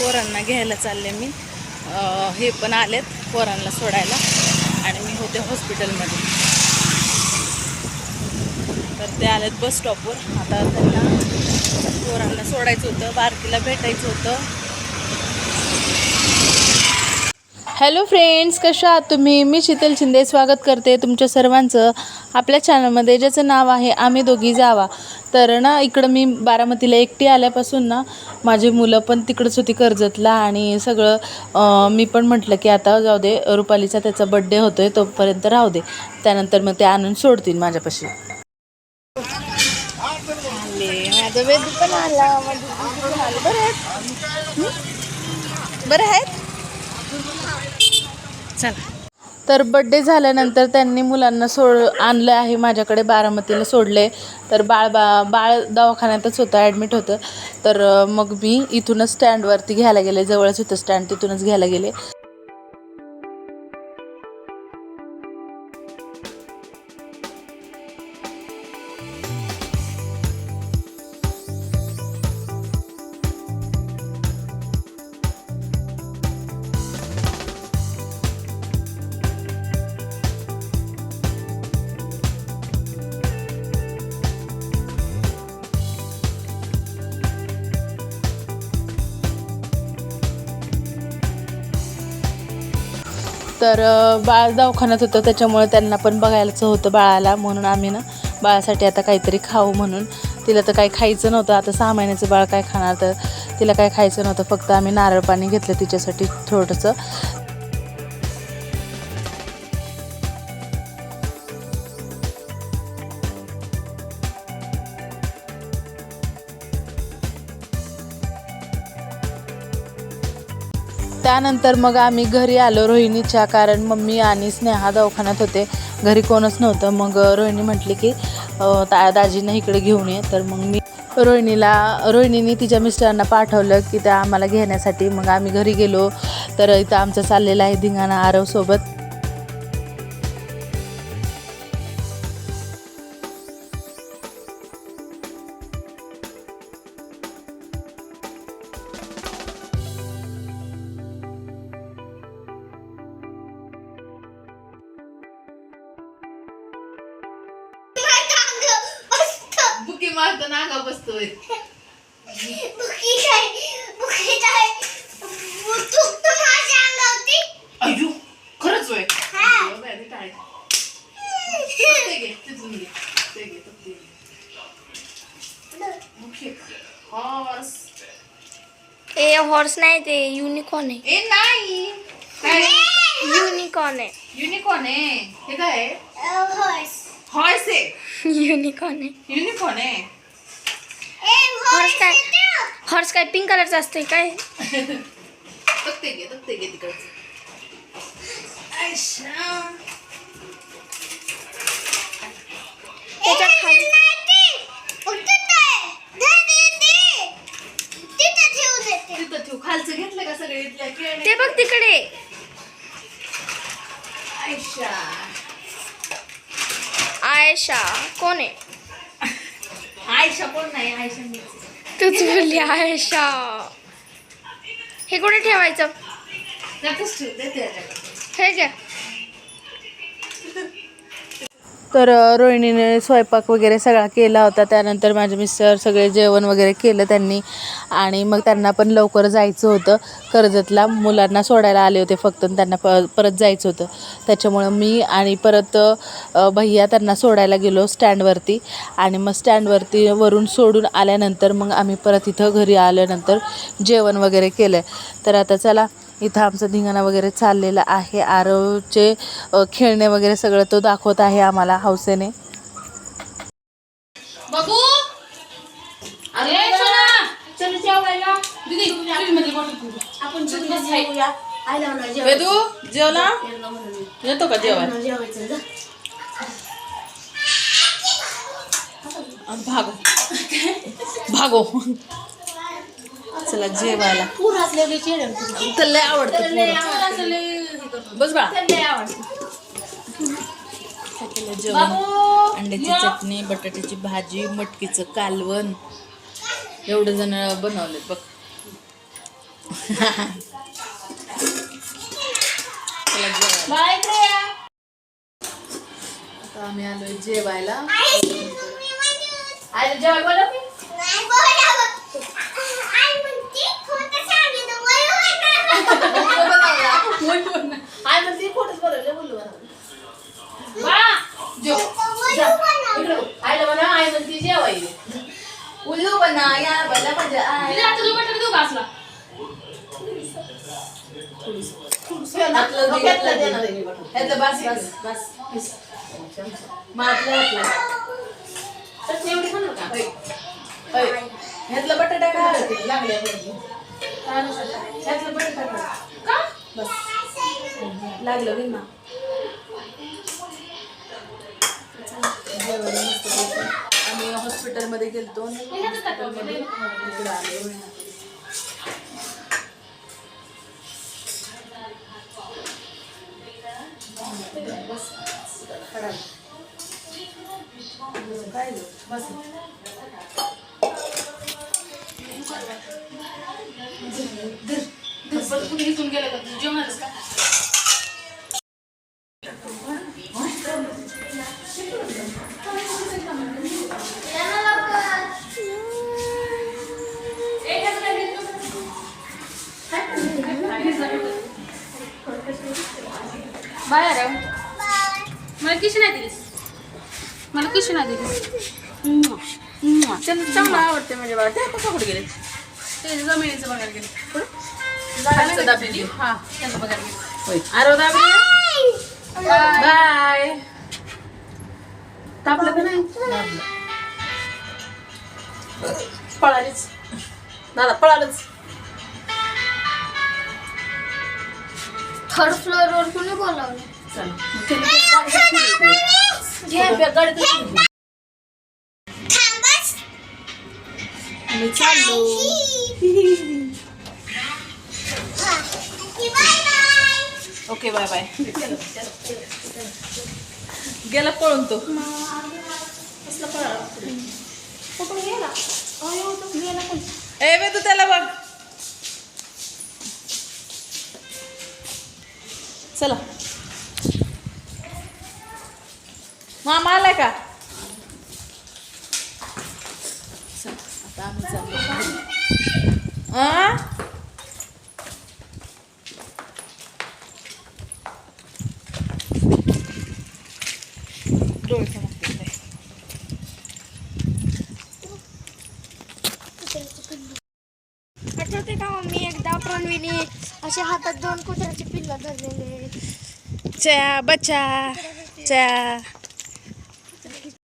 पोरांना घ्यायला चालले मी. हे पण आलेत पोरांना सोडायला आणि मी होते हॉस्पिटलमध्ये. तर ते आलेत बस स्टॉपवर. आता त्यांना पोरांना सोडायचं होतं बारकीला भेटायचं होतं. हॅलो फ्रेंड्स कशा आहात तुम्ही? मी शीतल शिंदे स्वागत करते तुमच्या सर्वांचं. आपल्या चॅनलमध्ये ज्याचं नाव आहे आम्ही दोघी जावा. तर ना इकडं मी बारामतीला एकटी आल्यापासून ना माझी मुलं पण तिकडंच होती कर्जतला आणि सगळं मी पण म्हटलं की आता जाऊ दे रुपालीचा त्याचा बड्डे होतोय तोपर्यंत राहू दे. त्यानंतर मग ते आणून सोडतील माझ्यापाशी. माझं वेद पण आला बरं आहेत बरं आहेत चला तर बड्डे झाल्यानंतर त्यांनी मुलांना सोड आणलं आहे माझ्याकडे बारामतीला सोडले. तर बाळ बा बाळ दवाखान्यातच होतं ॲडमिट होतं. तर मग मी इथूनच स्टँडवरती घ्यायला गेले जवळच होतं स्टँड तिथूनच घ्यायला गेले. तर बाळ दवाखान्यात होतं त्याच्यामुळे त्यांना पण बघायचं होतं बाळाला. म्हणून आम्ही ना बाळासाठी आता काहीतरी खाऊ म्हणून. तिला तर काही खायचं नव्हतं. आता सहा महिन्याचं बाळ काय खाणार? तर तिला काय खायचं नव्हतं. फक्त आम्ही नारळ पाणी घेतलं तिच्यासाठी थोडंसं. त्यानंतर मग आम्ही घरी आलो रोहिणीच्या कारण मम्मी आणि स्नेहा दवाखान्यात होते. घरी कोणच नव्हतं. मग रोहिणी म्हटली की ता दाजींना इकडे घेऊन ये. तर मग मी रोहिणीला रोहिणीने तिच्या मिस्टरांना पाठवलं की त्या आम्हाला घेण्यासाठी. मग आम्ही घरी गेलो. तर इथं आमचं चाललेलं आहे धिंगाणा आरवसोबत मारतो नागा बसतोय. अयो खरंच होय? हॉर्स. ए हॉर्स नाही ते युनिकॉर्न आहे. ए नाही. काय? युनिकॉर्न आहे. युनिकॉर्न आहे. हे काय हॉर्स. आहे. युनिकॉर्न आहे. युनिकॉर्न आहे हॉर्स काय? हॉर्स काय? पिंक कलरचा असते काय? घे घे तिकडचं. आयशा कोण आहे? आयशा कोण नाही? आयशा. तूच बोलली आयशा. हे कुठे ठेवायचं? त्याच्याकडे. हे घ्या तर रोहिणीने स्वयंपाक वगैरे सगळा केला होता. त्यानंतर माझे मिस्टर सगळे जेवण वगैरे केलं त्यांनी. आणि मग त्यांना पण लवकर जायचं होतं. कर्जतला मुलांना सोडायला आले होते फक्त त्यांना प परत जायचं होतं. त्याच्यामुळं मी आणि परत भैया त्यांना सोडायला गेलो स्टँडवरती. आणि मग स्टँडवरती वरून सोडून आल्यानंतर मग आम्ही परत इथं घरी आल्यानंतर जेवण वगैरे केलं. तर आता चला इथं आमचा धिंगाणा वगैरे चाललेला आहे. आरवचे खेळणे वगैरे सगळं तो दाखवत आहे आम्हाला हौसेने. बाबू अरे चल. जेवायला. वेदू जेवला? येतो का जेवण भागो. भागो. चला जेवायला. तर लय आवडतं पोरं. बस बा जेवण. अंड्याची चटणी बटाट्याची भाजी मटकीचं कालवण. एवढं जण बनवले बघ. जेवायला. बाळा आता आम्ही आलोय जेवायला. आई जेवाय बोलव की आई म्हणते खोटच बोलवलं बोलू बाळा जेव इकडं बघ. आईला म्हणा आई म्हणते जेवायला उल्लू बना या बला बटर देऊ का असला रे. ह्यातलं बस बस बस घातलं. चटणी एवढी खाणार का होय. होय. ह्यातलं बटाटा का लागले ह्यातलं बटाटा का का बस लागलं बी ना जेवायला मस्त पैकी. आम्ही हॉस्पिटलमध्ये गेलतो हे ह्याच्यात टाकावं का? इकडं आलो बस खडा. काय गं? बस बाय तुम्ही गेलं का का बाहेर मला किशी नाही दिलीस? मला किशी नाही दिलीस? त्यांना चांगलं आवडते म्हणजे बाळा. ते कसं कुठे गेले? ते जमिनीचं बघायला गेलं. खालचं दाबलेली. हा त्यांचं बघायला गेलं. अरे दाबली बाय. तापलं का नाही? पळालीच. दादा पळालच. थर्ड फ्लोअर वर कोणी बोलावलं? मी चाललो ओके बाय बाय गेला पळून तो कुठून गेला अयो तो गेला पण ए बे तू त्याला बघ चला मामा आलाय का चला, आता आम्ही चाललो आ? होते का लय. आठवते का मी एकदा प्रणवीने असे हातात दोन कुत्र्याचे पिल्ल धरलेले च्या बच्चा च्या